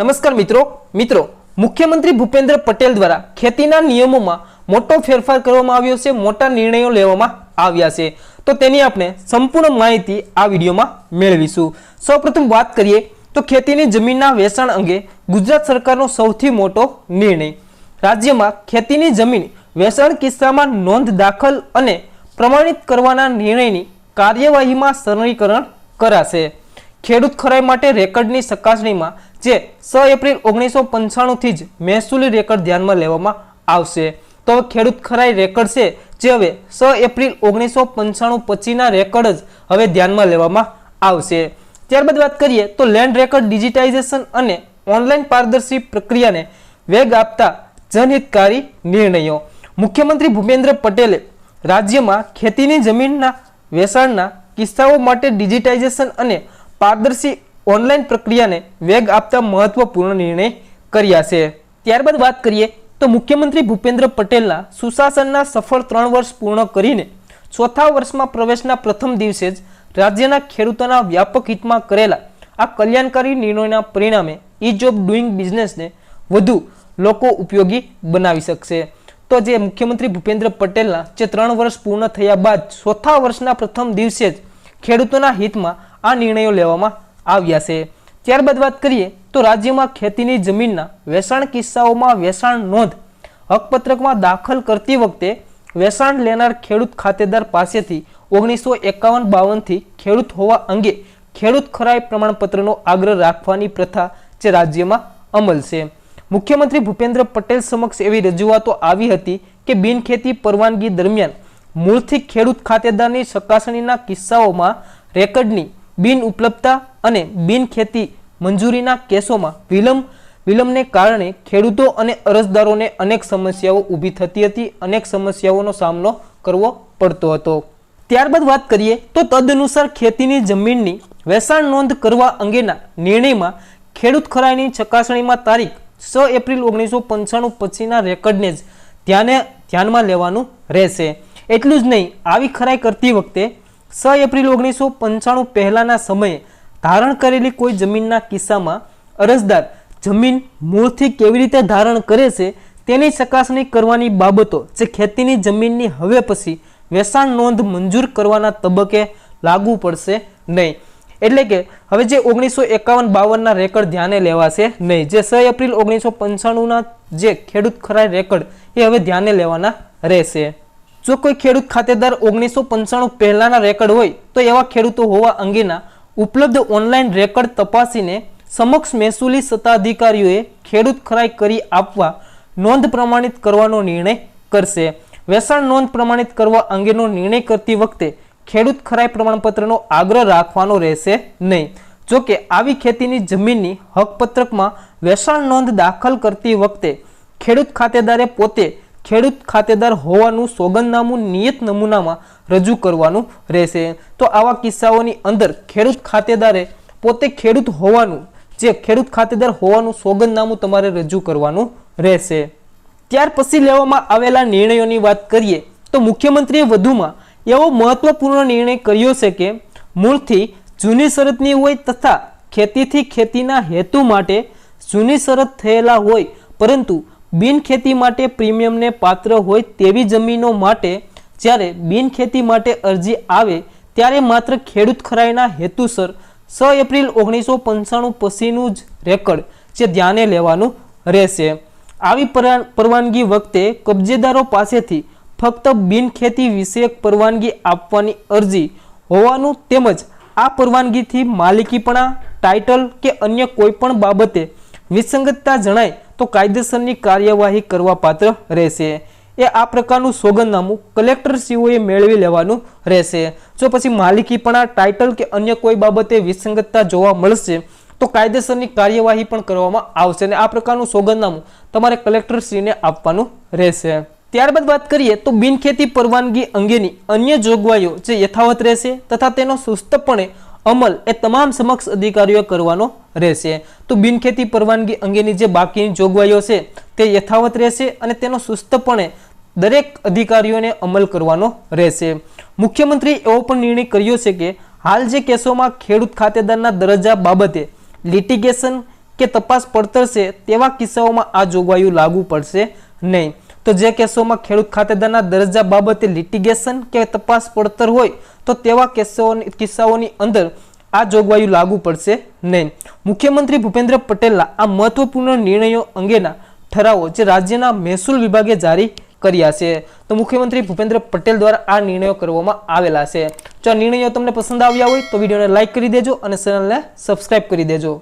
નમસ્કાર મિત્રો. મિત્રો, મુખ્યમંત્રી ભૂપેન્દ્ર પટેલ દ્વારા ખેતીના નિયમોમાં મોટો ફેરફાર કરવામાં આવ્યો છે, મોટા નિર્ણયો લેવામાં આવ્યા છે. તો તેની આપણે સંપૂર્ણ માહિતી આ વિડીયોમાં મેળવીશું. સૌપ્રથમ વાત કરીએ તો ખેતીની જમીનના વેચાણ અંગે ગુજરાત સરકારનો સૌથી મોટો નિર્ણય. રાજ્યમાં ખેતીની જમીન વેચાણ કિસ્સામાં નોંધ દાખલ અને પ્રમાણિત કરવાના નિર્ણયની કાર્યવાહીમાં સરળીકરણ કરાશે. ખેડૂત ખરાઈ માટે રેકર્ડની ચકાસણીમાં જે છ એપ્રિલ ઓગણીસો પંચાણુંથી જ મહેસૂલી રેકર્ડ ધ્યાનમાં લેવામાં આવશે. તો ખેડૂત ખરાઈ રેકર્ડ છે, જે હવે છ એપ્રિલ ઓગણીસો પંચાણું પછીના રેકર્ડ જ હવે ધ્યાનમાં લેવામાં આવશે. ત્યારબાદ વાત કરીએ તો લેન્ડ રેકર્ડ ડિજિટાઇઝેશન અને ઓનલાઈન પારદર્શી પ્રક્રિયાને વેગ આપતા જનહિતકારી નિર્ણયો. મુખ્યમંત્રી ભૂપેન્દ્ર પટેલે રાજ્યમાં ખેતીની જમીનના વેચાણના કિસ્સાઓ માટે ડિજિટાઇઝેશન અને પારદર્શી ઓનલાઈન પ્રક્રિયાને વેગ આપતા મહત્વપૂર્ણ નિર્ણય કર્યા છે. ત્યારબાદ વાત કરીએ તો મુખ્યમંત્રી ભૂપેન્દ્ર પટેલના સુશાસનના સફળ ત્રણ વર્ષ પૂર્ણ કરીને ચોથા વર્ષમાં પ્રવેશના પ્રથમ દિવસે જ રાજ્યના ખેડૂતોના વ્યાપક હિતમાં કરેલા આ કલ્યાણકારી નિર્ણયના પરિણામે ઇઝ ઓફ ડુઈંગ બિઝનેસને વધુ લોકો ઉપયોગી બનાવી શકશે. તો જે મુખ્યમંત્રી ભૂપેન્દ્ર પટેલના જે ત્રણ વર્ષ પૂર્ણ થયા બાદ ચોથા વર્ષના પ્રથમ દિવસે જ ખેડૂતોના હિતમાં આ નિર્ણયો લેવામાં આવ્યા છે. ત્યારબાદ વાત કરીએ તો રાજ્યમાં ખેતીની જમીનના વેચાણ કિસ્સાઓમાં વેચાણ નોંધ હકપત્રકમાં દાખલ કરતી વખતે વેચાણ લેનાર ખેડૂત ખાતેદાર પાસેથી ઓગણીસો એકાવન બાવનથી ખેડૂત હોવા અંગે ખેડૂત ખરાઈ પ્રમાણપત્રનો આગ્રહ રાખવાની પ્રથા જે રાજ્યમાં અમલ છે. મુખ્યમંત્રી ભૂપેન્દ્ર પટેલ સમક્ષ એવી રજૂઆતો આવી હતી કે બિનખેતી પરવાનગી દરમિયાન મૂળથી ખેડૂત ખાતેદારની ચકાસણીના કિસ્સાઓમાં રેકર્ડની બિન ઉપલબ્ધતા અને બિન ખેતી મંજૂરીના કેસોમાં વિલંબ, વિલંબને કારણે ખેડૂતો અને અરજદારોને અનેક સમસ્યાઓ ઊભી થતી હતી, અનેક સમસ્યાઓનો સામનો કરવો પડતો હતો. ત્યારબાદ વાત કરીએ તો તદનુસાર ખેતીની જમીનની વેચાણ નોંધ કરવા અંગેના નિર્ણયમાં ખેડૂત ખરાઈની ચકાસણીમાં તારીખ છ એપ્રિલ ઓગણીસો પંચાણું પછીના રેકર્ડને જ ધ્યાને, ધ્યાનમાં લેવાનું રહેશે. એટલું જ નહીં, આવી ખરાઈ કરતી વખતે છ એપ્રિલ ઓગણીસો પંચાણું પહેલાંના સમયે ધારણ કરેલી કોઈ જમીનના કિસ્સામાં અરજદાર જમીન મૂળથી કેવી રીતે ધારણ કરે છે તેની ચકાસણી કરવાની બાબતો જે ખેતીની જમીનની હવે પછી વેચાણ નોંધ મંજૂર કરવાના તબક્કે લાગુ પડશે નહીં. એટલે કે હવે જે ઓગણીસો એકાવન બાવનના રેકર્ડ ધ્યાને લેવાશે નહીં. જે છ એપ્રિલ ઓગણીસો પંચાણુંના જે ખેડૂત ખરાઈ રેકર્ડ એ હવે ધ્યાને લેવાના રહેશે. જો કોઈ ખેડૂત ખાતેદાર ઓગણીસો પંચાણું પહેલાંના રેકર્ડ હોય, તો એવા ખેડૂતો હોવા અંગેના ઉપલબ્ધ ઓનલાઈન રેકર્ડ તપાસીને સમક્ષ મહેસૂલી સત્તાધિકારીઓએ ખેડૂત ખરાઈ કરી આપવા નોંધ પ્રમાણિત કરવાનો નિર્ણય કરશે. વેચાણ નોંધ પ્રમાણિત કરવા અંગેનો નિર્ણય કરતી વખતે ખેડૂત ખરાઈ પ્રમાણપત્રનો આગ્રહ રાખવાનો રહેશે નહીં. જો કે આવી ખેતીની જમીનની હકપત્રકમાં વેચાણ નોંધ દાખલ કરતી વખતે ખેડૂત ખાતેદારે પોતે ખેડૂત ખાતેદાર હોવાનું સોગંદનામું નિયત નમૂનામાં રજૂ કરવાનું રહેશે. તો આવા કિસ્સાઓની અંદર ખેડૂત ખાતેદારે પોતે ખેડૂત હોવાનું, જે ખેડૂત ખાતેદાર હોવાનું સોગંદનામું તમારે રજૂ કરવાનું રહેશે. ત્યાર પછી લેવામાં આવેલા નિર્ણયોની વાત કરીએ, તો મુખ્યમંત્રીએ વધુમાં એવો મહત્વપૂર્ણ નિર્ણય કર્યો છે કે, મૂળથી જૂની શરતની હોય તથા ખેતીથી ખેતીના હેતુ માટે જૂની શરત થયેલા હોય, પરંતુ બિનખેતી માટે પ્રીમિયમને પાત્ર હોય તેવી જમીનો માટે જ્યારે બિનખેતી માટે અરજી આવે ત્યારે માત્ર ખેડૂત ખરાઈના હેતુસર છ એપ્રિલ ઓગણીસો પંચાણું પછીનું જ રેકર્ડ જે ધ્યાને લેવાનું રહેશે. આવી પરા- પરવાનગી વખતે કબજેદારો પાસેથી ફક્ત બિનખેતી વિષયક પરવાનગી આપવાની અરજી હોવાનું તેમજ આ પરવાનગીથી માલિકીપણા, ટાઇટલ કે અન્ય કોઈપણ બાબતે વિસંગતતા જણાય તો કાયદેસરની કાર્યવાહી કરવા પાત્ર રહેશે. એ આ પ્રકારનું સોગંદનામું કલેક્ટરશ્રીઓએ મેળવી લેવાનું રહેશે. જો પછી માલિકી પણ આ ટાઇટલ કે અન્ય કોઈ બાબતે વિસંગતતા જોવા મળશે, તો કાયદેસરની કાર્યવાહી પણ કરવામાં આવશે અને આ પ્રકારનું સોગંદનામું તમારે કલેક્ટરશ્રીને આપવાનું રહેશે. ત્યારબાદ વાત કરીએ તો બિનખેતી પરવાનગી અંગેની અન્ય જોગવાઈઓ જે યથાવત રહેશે તથા તેનો સુસ્તપણે અમલ એ તમામ સમક્ષ અધિકારીઓ કરવાનો રહેશે. તો બિનખેતી પરવાનગી અંગેની જે બાકીની જોગવાઈઓ છે, તે યથાવત રહેશે અને તેનો સુસ્તપણે દરેક અધિકારીઓને અમલ કરવાનો રહેશે. મુખ્યમંત્રી એવો પણ નિર્ણય કર્યો છે કે, હાલ જે કેસોમાં ખેડૂત ખાતેદારના દરજ્જા બાબતે લિટિગેશન કે તપાસ પડતર છે, તેવા કિસ્સાઓમાં આ જોગવાઈઓ લાગુ પડશે નહીં. તો જે કેસોમાં ખેડૂત ખાતેદારના દરજ્જા બાબતે લિટિગેશન કે તપાસ પડતર હોય, તો તેવા કેસોની, કિસ્સાઓની અંદર આ જોગવાઈઓ લાગુ પડશે નહીં. મુખ્યમંત્રી ભૂપેન્દ્ર પટેલના આ મહત્વપૂર્ણ નિર્ણયો અંગેના ઠરાવો જે રાજ્યના મહેસૂલ વિભાગે જારી કર્યા છે. તો મુખ્યમંત્રી ભૂપેન્દ્ર પટેલ દ્વારા આ નિર્ણયો કરવામાં આવેલા છે. જો આ નિર્ણયો તમને પસંદ આવ્યા હોય તો વિડીયોને લાઇક કરી દેજો અને ચેનલને સબસ્ક્રાઇબ કરી દેજો.